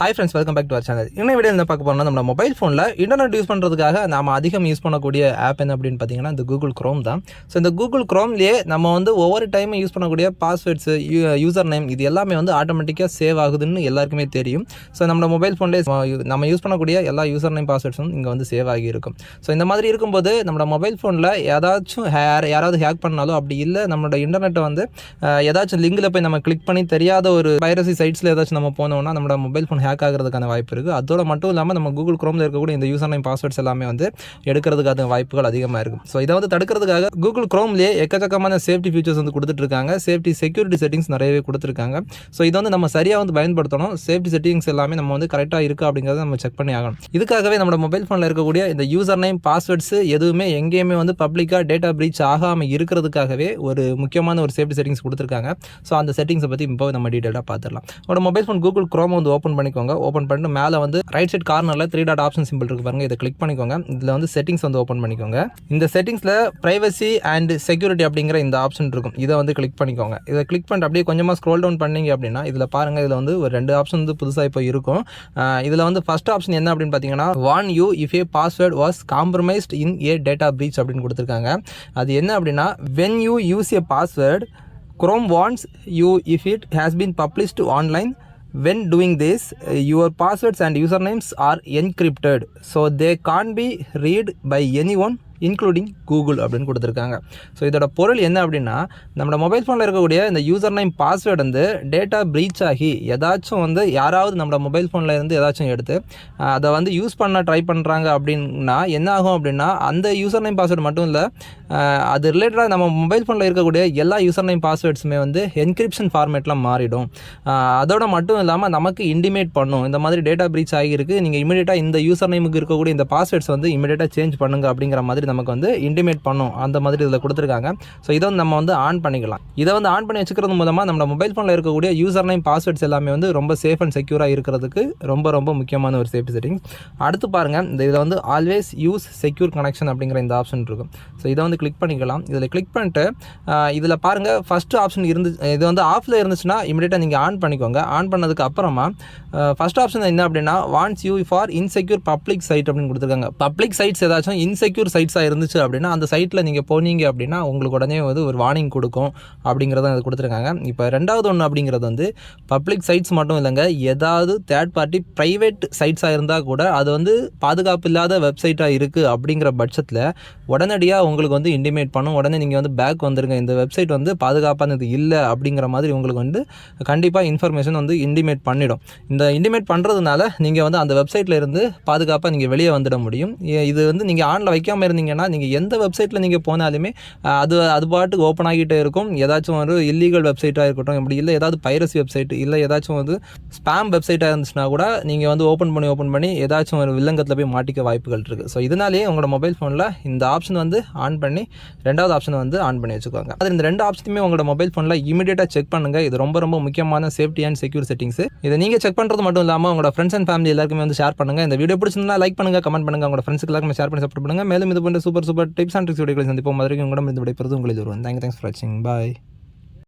Hi friends welcome back to our channel இன்னும் விட என்ன பார்க்க போறோம்னா நம்ம மொபைல் ஃபோனில் இன்டர்நெட் யூஸ் பண்ணுறதுக்காக நாம் அதிகம் யூஸ் பண்ணக்கூடிய ஆப் என்ன அப்படின்னு பார்த்தீங்கன்னா இந்த கூகுள் க்ரோம் தான். ஸோ இந்த கூகுள் க்ரோம்லேயே நம்ம வந்து ஒவ்வொரு டைமும் யூஸ் பண்ணக்கூடிய பாஸ்வேர்ட்ஸ் யூசர் நேம் இது எல்லாமே வந்து ஆட்டோமேட்டிக்காக சேவ் ஆகுதுன்னு எல்லாருக்குமே தெரியும். ஸோ நம்ம மொபைல் ஃபோன்லேயே நம்ம யூஸ் பண்ணக்கூடிய எல்லா யூசர் நேம் பாஸ்வேர்ட்ஸும் இங்கே வந்து சேவ் ஆகி இருக்கும். ஸோ இந்த மாதிரி இருக்கும்போது நம்ம மொபைல் ஃபோனில் ஏதாச்சும் ஹேர் யாராவது ஹேக் பண்ணாலும் அப்படி இல்லை நம்மளோட இன்டர்நெட்டை வந்து ஏதாச்சும் லிங்கில் போய் நம்ம கிளிக் பண்ணி தெரியாத ஒரு வைரசி சைட்ஸில் ஏதாச்சும் நம்ம போனோம்னா நம்மளோட மொபைல் ஃபோன் ஹேக் ஆகிறதுக்கான வாய்ப்பு இருக்குது அதோட மட்டும் இல்லாமல் நம்ம கூகுள் க்ரோமில் இருக்கக்கூடிய இந்த யூசர் நேம் பாஸ்வேர்ட்ஸ் எல்லாமே வந்து எடுக்கிறதுக்கான வாய்ப்புகள் அதிகமாக இருக்கும் ஸோ இதை வந்து தடுக்கிறதுக்காக கூகுள் குரோம்லேயே எக்கச்சக்கமான சேஃப்டி ஃபீச்சர்ஸ் வந்து கொடுத்துட்ருக்காங்க சேஃப்டி செக்யூரிட்டி செட்டிங்ஸ் நிறையவே கொடுத்துருக்காங்க. ஸோ இதை வந்து நம்ம சரியாக வந்து பயன்படுத்தணும். சேஃப்டி செட்டிங்ஸ் எல்லாமே நம்ம வந்து கரெக்டாக இருக்கா அப்படிங்கிறத நம்ம செக் பண்ணி ஆகணும். இதுக்காகவே நம்ம மொபைல் ஃபோனில் இருக்கக்கூடிய இந்த யூசர் நேம் பாஸ்வேர்ட்ஸ் எதுவுமே எங்கேயுமே வந்து பப்ளிக்காக டேட்டா பிரீச் ஆகாமல் இருக்கிறதுக்காகவே ஒரு முக்கியமான ஒரு சேஃப்டி செட்டிங்ஸ் கொடுத்துருக்காங்க. ஸோ அந்த செட்டிங்ஸை பற்றி இப்போ நம்ம டீட்டெயிலாக பார்த்துடலாம். உங்களோட மொபைல் ஃபோன் கூகுள் குரோம் வந்து ஓப்பன் பண்ணிக்கோங்க. ஓப்பன் பண்ணிட்டு மேலே வந்து ரைட் சைட் கார்னரில் த்ரீ டாட் ஆப்ஷன் சிம்பிள் இருக்கு பாருங்க. இதை கிளிக் பண்ணிக்கோங்க. இதில் வந்து செட்டிங்ஸ் வந்து ஓப்பன் பண்ணிக்கோங்க. இந்த செட்டிங்ஸில் ப்ரைவசி அண்ட் செக்யூரிட்டி அப்படிங்கிற இந்த ஆப்ஷன் இருக்கும். இதை வந்து கிளிக் பண்ணிக்கோங்க. இதை கிளிக் பண்ணிட்டு அப்படியே கொஞ்சமாக ஸ்க்ரோல் டவுன் பண்ணீங்க அப்படின்னா இதில் பாருங்கள் இதில் வந்து ஒரு ரெண்டு ஆப்ஷன் வந்து புதுசாக இப்போ இருக்கும். இதில் வந்து ஃபர்ஸ்ட் ஆப்ஷன் என்ன அப்படின்னு பார்த்தீங்கன்னா warn you if a password was compromised in a data breach அப்படின்னு கொடுத்துருக்காங்க. அது என்ன அப்படின்னா when you use a password Chrome wants you if it has been published online. When doing this, uh, your passwords and usernames are encrypted, so they can't be read by anyone including Google அப்படின்னு கொடுத்துருக்காங்க. So இதோட பொருள் என்ன அப்படின்னா நம்மளோட mobile ஃபோனில் இருக்கக்கூடிய இந்த யூசர் நேம் பாஸ்வேர்டு வந்து டேட்டா ப்ரீச் ஆகி ஏதாச்சும் வந்து யாராவது நம்மளோட மொபைல் ஃபோனில் இருந்து ஏதாச்சும் எடுத்து அதை வந்து யூஸ் பண்ண ட்ரை பண்ணுறாங்க அப்படின்னா என்ன ஆகும் அப்படின்னா அந்த யூசர் நேம் பாஸ்வேர்டு மட்டும் இல்லை அது ரிலேட்டடாக நம்ம மொபைல் ஃபோனில் இருக்கக்கூடிய எல்லா யூசர் நேம் பாஸ்வேர்ட்ஸுமே வந்து என்கிரிப்ஷன் ஃபார்மேட்டில் மாறிடும். அதோட மட்டும் இல்லாமல் நமக்கு இன்டிமேட் பண்ணும். இந்த மாதிரி டேட்டா ப்ரீச் ஆகியிருக்கு. நீங்கள் இமீடியட்டாக இந்த யூசர் நேமுக்கு இருக்கக்கூடிய இந்த பாஸ்வேர்ட்ஸ் வந்து இமீடியட்டாக சேஞ்ச் பண்ணுங்க அப்படிங்கிற மாதிரி நமக்கு வந்து இன்டிமேட் பண்ணும். அந்த மாதிரி இதில் கொடுத்துருக்காங்க. ஸோ இதை வந்து நம்ம வந்து ஆன் பண்ணிக்கலாம். இதை வந்து ஆன் பண்ணி வச்சுக்கிறது மூலமாக நம்ம மொபைல் ஃபோனில் இருக்கக்கூடிய யூசர் நேம் பாஸ்வேர்ட்ஸ் எல்லாமே வந்து ரொம்ப சேஃப் அண்ட் செக்யூராக இருக்கிறதுக்கு ரொம்ப ரொம்ப முக்கியமான ஒரு சேஃப்டி செட்டிங் அடுத்து பாருங்கள் இந்த இதில் வந்து ஆல்வேஸ் யூஸ் செக்யூர் கனெக்ஷன் அப்படிங்கிற இந்த ஆப்ஷன் இருக்கும். ஸோ இதை வந்து கிளிக் பண்ணிக்கலாம். இதில் கிளிக் பண்ணிட்டு இதில் பாருங்கள் ஃபஸ்ட்டு ஆப்ஷன் இருந்து இது வந்து ஆஃபில் இருந்துச்சுன்னா இமீடியட்டாக நீங்கள் ஆன் பண்ணிக்கோங்க. ஆன் பண்ணதுக்கு அப்புறமா ஃபஸ்ட் ஆப்ஷன் என்ன அப்படின்னா warns you for insecure public site அப்படின்னு கொடுத்துருக்காங்க. பப்ளிக் சைட்ஸ் ஏதாச்சும் இன்செக்யூர் சைட்ஸாக இருந்துச்சு அப்படின்னா அந்த சைட்டில் நீங்கள் போனீங்க அப்படின்னா உங்களுக்கு உடனே வந்து ஒரு வார்னிங் கொடுக்கும் அப்படிங்கிறத அது கொடுத்துருக்காங்க. இப்போ ரெண்டாவது ஒன்று அப்படிங்கிறது வந்து பப்ளிக் சைட்ஸ் மட்டும் இல்லைங்க ஏதாவது தேர்ட் பார்ட்டி ப்ரைவேட் சைட்ஸாக இருந்தால் கூட அது வந்து பாதுகாப்பு இல்லாத வெப்சைட்டாக இருக்குது அப்படிங்கிற பட்சத்தில் உடனடியாக உங்களுக்கு வந்து இன்டிமேட் பண்ணும். உடனே நீங்கள் வந்து பேக் வந்துருங்க. இந்த வெப்சைட் வந்து பாதுகாப்பானது இல்லை அப்படிங்கிற மாதிரி உங்களுக்கு வந்து கண்டிப்பாக இன்ஃபர்மேஷன் வந்து இன்டிமேட் பண்ணிடும். இந்த இன்டிமேட் பண்ணுறதுனால நீங்கள் வந்து அந்த வெப்சைட்டில் இருந்து பாதுகாப்பாக நீங்கள் வெளியே வந்துட முடியும். இது வந்து நீங்கள் ஆனில் வைக்காமல் இருந்தீங்க பார்த்தீங்கன்னா நீங்கள் எந்த வெப்சைட்டில் நீங்கள் போனாலுமே அது அது பாட்டுக்கு ஓப்பன் ஆகிட்டே இருக்கும். ஏதாச்சும் ஒரு இல்லீகல் வெப்சைட்டாக இருக்கட்டும் இப்படி இல்லை ஏதாவது பைரசி வெப்சைட் இல்லை ஏதாச்சும் வந்து ஸ்பேம் வெப்சைட்டாக இருந்துச்சுன்னா கூட நீங்கள் வந்து ஓப்பன் பண்ணி ஓப்பன் பண்ணி ஏதாச்சும் ஒரு வில்லங்கத்தில் போய் மாட்டிக்க வாய்ப்புகள் இருக்குது ஸோ இதனாலேயே உங்களோட மொபைல் ஃபோனில் இந்த ஆப்ஷன் வந்து ஆன் பண்ணி ரெண்டாவது ஆப்ஷன் வந்து ஆன் பண்ணி வச்சுக்கோங்க. அது இந்த ரெண்டு ஆப்ஷனுமே உங்களோட மொபைல் ஃபோனில் இமீடியட்டாக செக் பண்ணுங்கள் இது ரொம்ப ரொம்ப முக்கியமான சேஃப்டி அண்ட் செக்யூர் செட்டிங்ஸ் இதை நீங்கள் செக் பண்ணுறது மட்டும் இல்லாமல் உங்களோட ஃப்ரெண்ட்ஸ் அண்ட் ஃபேமிலி எல்லாருக்குமே வந்து ஷேர் பண்ணுங்கள் இந்த வீடியோ பிடிச்சிருந்தா லைக் பண்ணுங்கள் கமெண்ட் பண்ணுங்கள் உங்களோட ஃப்ரெண்ட்ஸ்க்கு எல்லாருமே ஷேர் பண்ணி சப்போர்ட் பண்ணுங்கள் மேலும் இது போன்ற super super tips and tricks வீடியோக்களை சந்திப்போம். மதுரைக்கு உங்களிடம் இருந்து விடைபெறுது உங்களை வருவோம் தேங்க் தேங்க்ஸ் ஃபார் வாட்சிங் பாய்